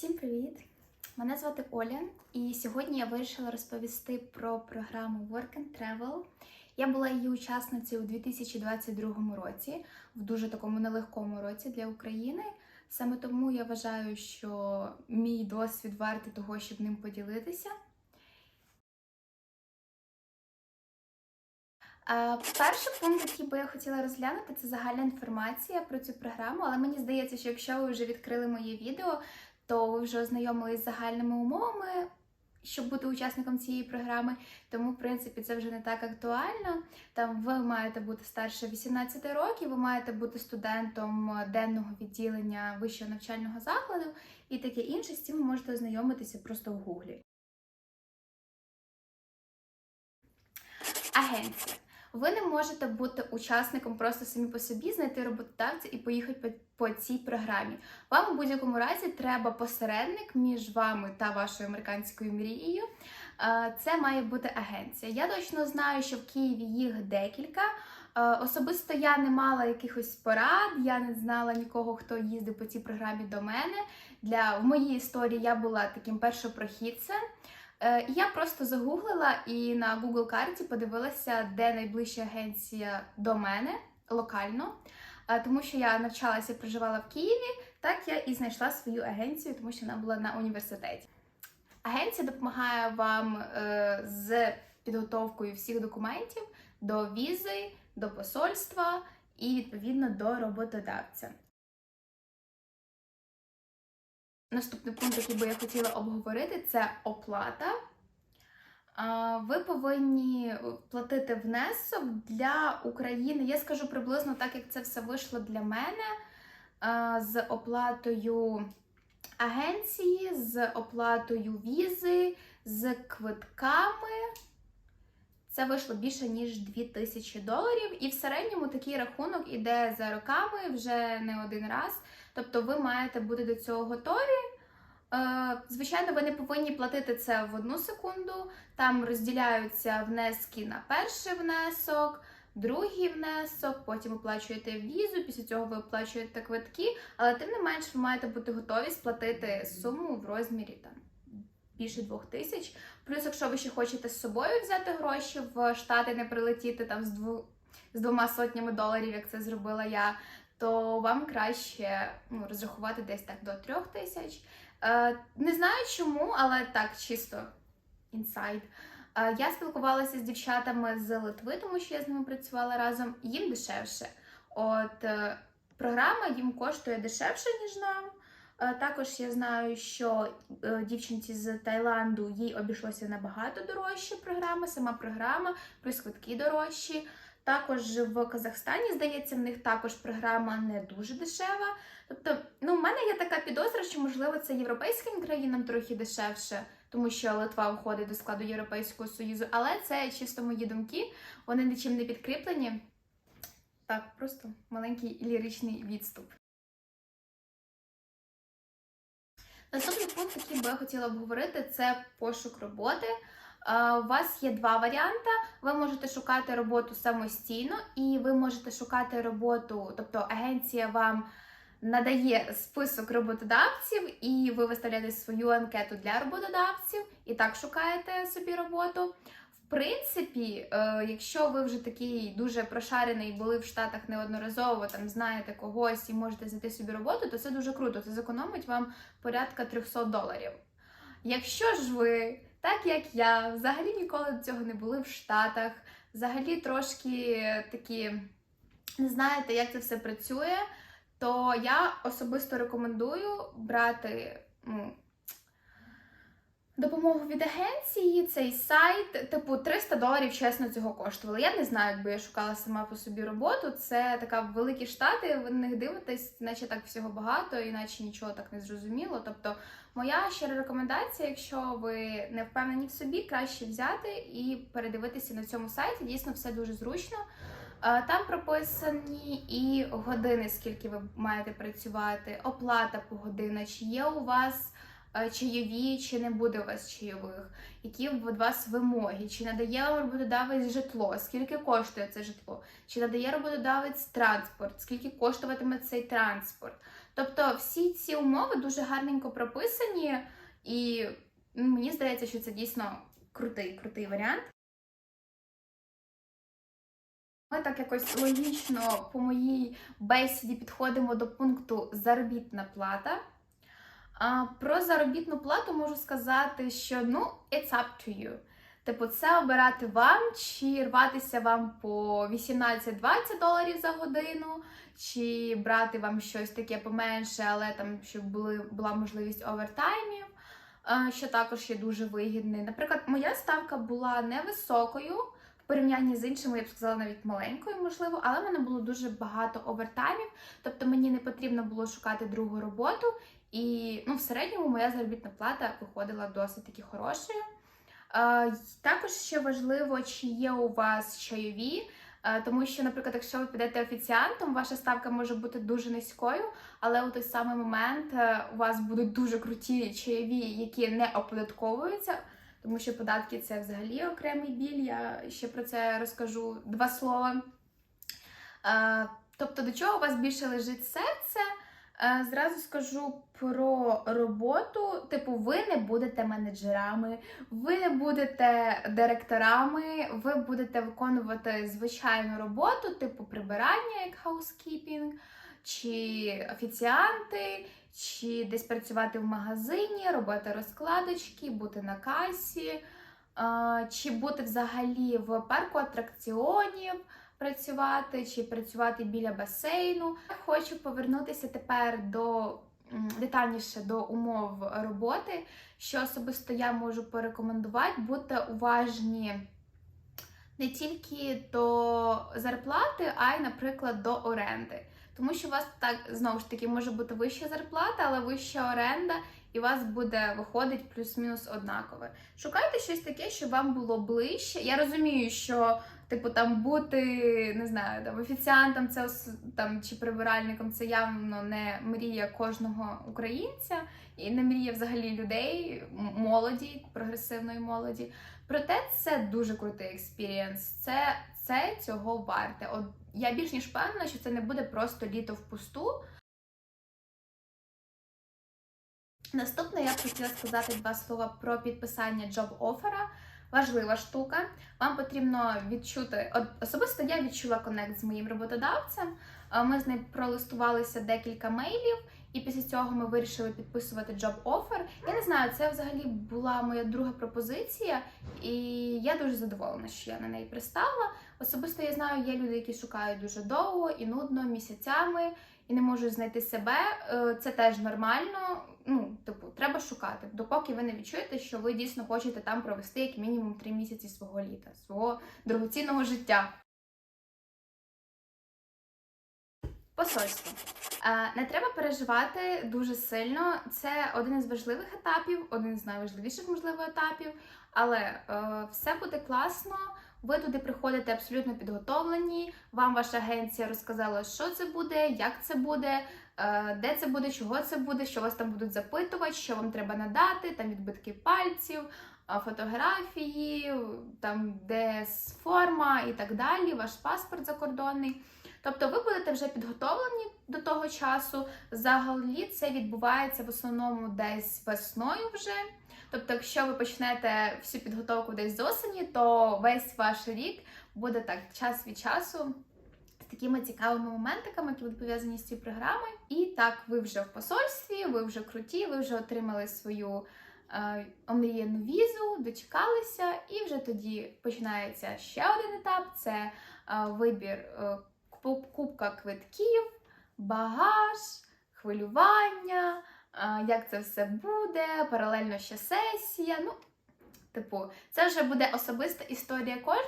Всім привіт! Мене звати Оля, і сьогодні я вирішила розповісти про програму Work and Travel. Я була її учасницею у 2022 році, в дуже такому нелегкому році для України. Саме тому я вважаю, що мій досвід вартий того, щоб ним поділитися. Перший пункт, який би я хотіла розглянути, це загальна інформація про цю програму. Але мені здається, що якщо ви вже відкрили моє відео, то ви вже ознайомились з загальними умовами, щоб бути учасником цієї програми. Тому, в принципі, це вже не так актуально. Там ви маєте бути старше 18 років, ви маєте бути студентом денного відділення вищого навчального закладу і таке інше. З цим ви можете ознайомитися просто в гуглі. Агенція. Ви не можете бути учасником просто самі по собі, знайти роботодавця і поїхати по, цій програмі. Вам у будь-якому разі треба посередник між вами та вашою американською мрією. Е, Це має бути агенція. Я точно знаю, що в Києві їх декілька. Е, Особисто я не мала якихось порад, я не знала нікого, хто їздив по цій програмі до мене. Для в моїй історії я була таким першопрохідцем. Е, Я просто загуглила і на Google карті подивилася, де найближча агенція до мене локально. Е, Тому що я навчалася і проживала в Києві, так я і знайшла свою агенцію, тому що вона була на університеті. Агенція допомагає вам е, з підготовкою всіх документів до візи, до посольства і відповідно до роботодавця. Наступний пункт, який би я хотіла обговорити, це оплата. Ви повинні платити внесок для України. Я скажу приблизно так, як це все вийшло для мене з оплатою агенції, з оплатою візи, з квитками. Це вийшло більше ніж 2000 доларів, і в середньому такий рахунок іде за роками вже не один раз. Тобто ви маєте бути до цього готові. Е, Звичайно, ви не повинні платити це в одну секунду. Там розділяються внески на перший внесок, другий внесок, потім оплачуєте візу, після цього ви оплачуєте квитки, але тим не менш ви маєте бути готові сплатити суму в розмірі там більше двох тисяч. Плюс, якщо ви ще хочете з собою взяти гроші в Штати, не прилетіти там з дву з двома сотнями доларів, як це зробила я, то вам краще ну, розрахувати десь так до трьох тисяч. Е, не знаю чому, але так чисто інсайд. Е, я спілкувалася з дівчатами з Литви, тому що я з ними працювала разом. Їм дешевше. От е, програма їм коштує дешевше, ніж нам. Також я знаю, що дівчинці з Таїланду їй обійшлося набагато дорожче програма, сама програма, плюс квитки дорожчі. Також в Казахстані, здається, в них також програма не дуже дешева. Тобто, ну, в мене є така підозра, що можливо це європейським країнам трохи дешевше, тому що Литва входить до складу Європейського Союзу, але це чисто мої думки, вони нічим не підкріплені. Так, просто маленький ліричний відступ. Наступний пункт, який би я хотіла обговорити, це пошук роботи. Е, У вас є два варіанти. Ви можете шукати роботу самостійно, і ви можете шукати роботу, тобто агенція вам надає список роботодавців, і ви виставляєте свою анкету для роботодавців, і так шукаєте собі роботу. В принципі, е, якщо ви вже такий дуже прошарений, були в Штатах неодноразово, там знаєте когось і можете знайти собі роботу, то це дуже круто. Це зекономить вам порядка 300 доларів. Якщо ж ви, так як я, взагалі ніколи до цього не були в Штатах, взагалі трошки такі не знаєте, як це все працює, то я особисто рекомендую брати ну, допомогу від агенції, цей сайт, типу 300 доларів чесно цього коштувало. Я не знаю, якби я шукала сама по собі роботу. Це така великі штати, ви на них дивитесь, наче так всього багато, іначе нічого так не зрозуміло. Тобто, моя щира рекомендація, якщо ви не впевнені в собі, краще взяти і передивитися на цьому сайті. Дійсно, все дуже зручно. Е, Там прописані і години, скільки ви маєте працювати, оплата по година, чи є у вас чайові, чи не буде у вас чайових, які від вас вимоги, чи надає вам роботодавець житло, скільки коштує це житло, чи надає роботодавець транспорт, скільки коштуватиме цей транспорт. Тобто, всі ці умови дуже гарненько прописані, і мені здається, що це дійсно крутий, крутий варіант. Ми так якось логічно по моїй бесіді підходимо до пункту заробітна плата. Про заробітну плату можу сказати, що ну, it's up to you. Типу, це обирати вам, чи рватися вам по 18-20 доларів за годину, чи брати вам щось таке поменше, але там, щоб були, була можливість овертаймів, що також є дуже вигідний. Наприклад, моя ставка була невисокою в порівнянні з іншими, я б сказала, навіть маленькою, можливо, але в мене було дуже багато овертаймів, тобто мені не потрібно було шукати другу роботу. І ну, в середньому моя заробітна плата виходила досить таки хорошою. Е, Також ще важливо, чи є у вас чайові, тому що, наприклад, якщо ви підете офіціантом, ваша ставка може бути дуже низькою, але у той самий момент е, у вас будуть дуже круті чайові, які не оподатковуються, тому що податки це взагалі окремий біль. Я ще про це розкажу два слова. Тобто, до чого у вас більше лежить серце? Е, Зразу скажу про роботу. Типу, ви не будете менеджерами, ви не будете директорами, ви будете виконувати звичайну роботу, типу прибирання, як housekeeping, чи офіціанти, чи десь працювати в магазині, робити розкладочки, бути на касі, е, чи бути взагалі в парку атракціонів працювати чи працювати біля басейну. Хочу повернутися тепер до детальніше до умов роботи, що особисто я можу порекомендувати бути уважні не тільки до зарплати, а й, наприклад, до оренди. Тому що у вас так знову ж таки може бути вища зарплата, але вища оренда, і у вас буде виходить плюс-мінус однакове. Шукайте щось таке, щоб вам було ближче. Я розумію, що типу там бути не знаю, там офіціантом це там чи прибиральником це явно не мрія кожного українця і не мрія взагалі людей, молоді, прогресивної молоді. Проте це дуже крутий експірієнс. Це, це цього варте. От я більш ніж впевнена, що це не буде просто літо впусту. Наступне я б хотіла сказати два слова про підписання джоб-оффера. Важлива штука. Вам потрібно відчути. Особисто я відчула конект з моїм роботодавцем. Ми з ним пролистувалися декілька мейлів, і після цього ми вирішили підписувати джоб-офер. Я не знаю, це взагалі була моя друга пропозиція, і я дуже задоволена, що я на неї пристала. Особисто я знаю, є люди, які шукають дуже довго і нудно, місяцями, і не можуть знайти себе. Е, Це теж нормально. Ну, типу, треба шукати, допоки ви не відчуєте, що ви дійсно хочете там провести як мінімум три місяці свого літа, свого дорогоцінного життя. Посольство. Е, Не треба переживати дуже сильно. Це один із важливих етапів, один з найважливіших, можливо, етапів. Але е, все буде класно. Ви туди приходите абсолютно підготовлені. Вам ваша агенція розказала, що це буде, як це буде, е, де це буде, чого це буде, що вас там будуть запитувати, що вам треба надати, там відбитки пальців, фотографії, там де форма і так далі, ваш паспорт закордонний. Тобто ви будете вже підготовлені до того часу. Взагалі це відбувається в основному десь весною вже. Тобто, якщо ви почнете всю підготовку десь з осені, то весь ваш рік буде так час від часу з такими цікавими моментиками, які будуть пов'язані з цією програмою. І так, ви вже в посольстві, ви вже круті, ви вже отримали свою е, омріяну візу, дочекалися, і вже тоді починається ще один етап: це е, вибір е, куп- кубка квитків, багаж, хвилювання. як це все буде, паралельно ще сесія. Ну, типу, це вже буде особиста історія кожного.